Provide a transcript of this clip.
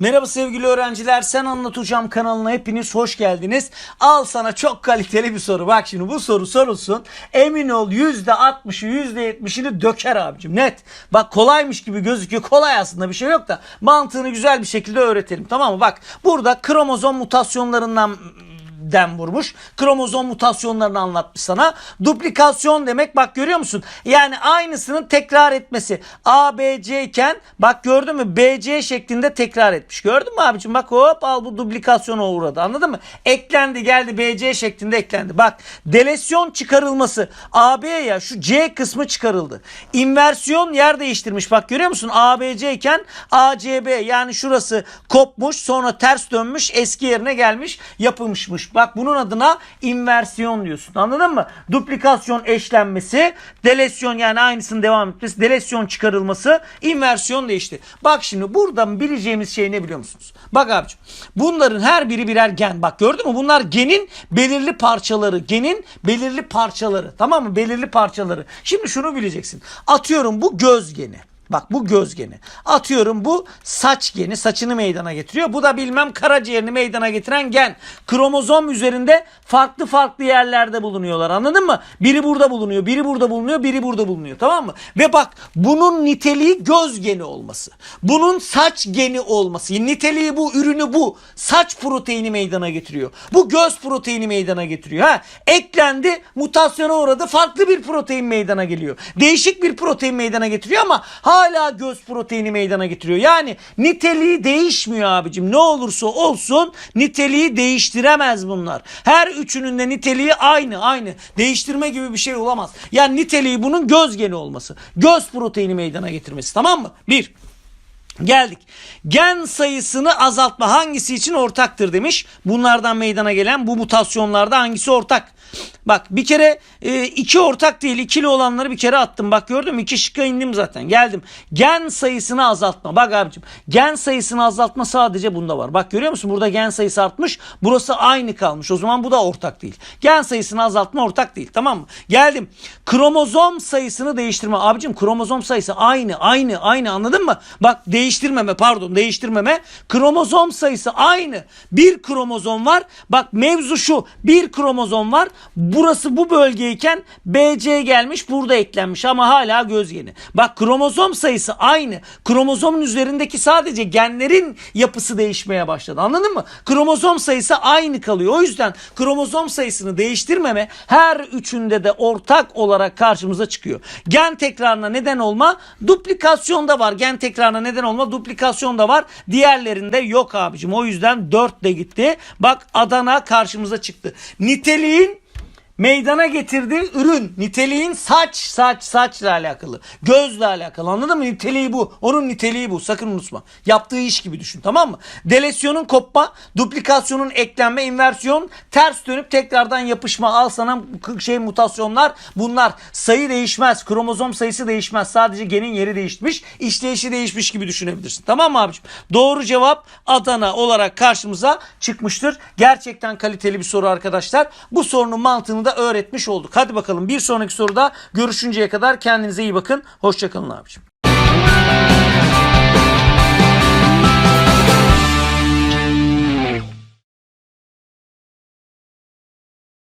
Merhaba sevgili öğrenciler. Sen Anlat Hocam kanalına hepiniz hoş geldiniz. Al sana çok kaliteli bir soru. Bak şimdi bu soru sorulsun. Emin ol %60'ı %70'ini döker abicim. Net. Bak kolaymış gibi gözüküyor. Kolay aslında bir şey yok da. Mantığını güzel bir şekilde öğretelim. Tamam mı? Bak burada kromozom mutasyonlarından den vurmuş. Kromozom mutasyonlarını anlatmış sana. Duplikasyon demek bak görüyor musun? Yani aynısının tekrar etmesi. A, B, C iken bak gördün mü? B, C şeklinde tekrar etmiş. Gördün mü abicim? Bak hop al bu duplikasyona uğradı. Anladın mı? Eklendi geldi B, C şeklinde eklendi. Bak delesyon çıkarılması. A, B ya şu C kısmı çıkarıldı. İnversiyon yer değiştirmiş. Bak görüyor musun? A, B, C iken A, C, B yani şurası kopmuş sonra ters dönmüş eski yerine gelmiş yapılmışmış. Bak bunun adına inversiyon diyorsun. Anladın mı? Duplikasyon eşlenmesi, delesyon yani aynısının devam etmesi, delesyon çıkarılması, inversiyon değişti. Bak şimdi buradan bileceğimiz şey ne biliyor musunuz? Bak abicim bunların her biri birer gen. Bak gördün mü? Bunlar genin belirli parçaları. Genin belirli parçaları. Tamam mı? Belirli parçaları. Şimdi şunu bileceksin. Atıyorum bu göz geni. Bak bu göz geni. Atıyorum bu saç geni. Saçını meydana getiriyor. Bu da bilmem karaciğerini meydana getiren gen. Kromozom üzerinde farklı farklı yerlerde bulunuyorlar. Anladın mı? Biri burada bulunuyor, biri burada bulunuyor, biri burada bulunuyor. Tamam mı? Ve bak bunun niteliği göz geni olması. Bunun saç geni olması. Niteliği bu, ürünü bu. Saç proteini meydana getiriyor. Bu göz proteini meydana getiriyor. Ha? Eklendi, mutasyona uğradı. Farklı bir protein meydana geliyor. Değişik bir protein meydana getiriyor ama hala göz proteini meydana getiriyor. Yani niteliği değişmiyor abicim. Ne olursa olsun niteliği değiştiremez bunlar. Her üçünün de niteliği aynı aynı. Değiştirme gibi bir şey olamaz. Yani niteliği bunun göz geni olması. Göz proteini meydana getirmesi tamam mı? Bir. Geldik. Gen sayısını azaltma hangisi için ortaktır demiş. Bunlardan meydana gelen bu mutasyonlarda hangisi ortak? Bak bir kere e, iki ortak değil ikili olanları bir kere attım. Bak gördün mü? İki şıkka indim zaten. Geldim. Gen sayısını azaltma. Bak abicim gen sayısını azaltma sadece bunda var. Bak görüyor musun? Burada gen sayısı artmış. Burası aynı kalmış. O zaman bu da ortak değil. Gen sayısını azaltma ortak değil. Tamam mı? Geldim. Kromozom sayısını değiştirme. Abicim kromozom sayısı aynı aynı aynı anladın mı? Bak değiştirmeme pardon değiştirmeme. Kromozom sayısı aynı. Bir kromozom var. Bak mevzu şu. Bir kromozom var. Burası bu bölgeyken BC gelmiş burada eklenmiş ama hala göz geni. Bak kromozom sayısı aynı. Kromozomun üzerindeki sadece genlerin yapısı değişmeye başladı. Anladın mı? Kromozom sayısı aynı kalıyor. O yüzden kromozom sayısını değiştirmeme her üçünde de ortak olarak karşımıza çıkıyor. Gen tekrarına neden olma duplikasyonda var. Gen tekrarına neden olma duplikasyonda var. Diğerlerinde yok abicim. O yüzden 4 de gitti. Bak Adana karşımıza çıktı. Niteliğin meydana getirdiği ürün niteliğin saç saç saçla alakalı gözle alakalı. Anladın mı? Niteliği bu. Onun niteliği bu. Sakın unutma. Yaptığı iş gibi düşün tamam mı? Delesyonun kopma duplikasyonun eklenme inversiyon ters dönüp tekrardan yapışma. Al sana şey mutasyonlar. Bunlar sayı değişmez. Kromozom sayısı değişmez. Sadece genin yeri değişmiş işleyişi değişmiş gibi düşünebilirsin. Tamam mı abiciğim? Doğru cevap Adana olarak karşımıza çıkmıştır. Gerçekten kaliteli bir soru arkadaşlar. Bu sorunun mantığını da öğretmiş olduk. Hadi bakalım bir sonraki soruda görüşünceye kadar kendinize iyi bakın. Hoşçakalın abicim.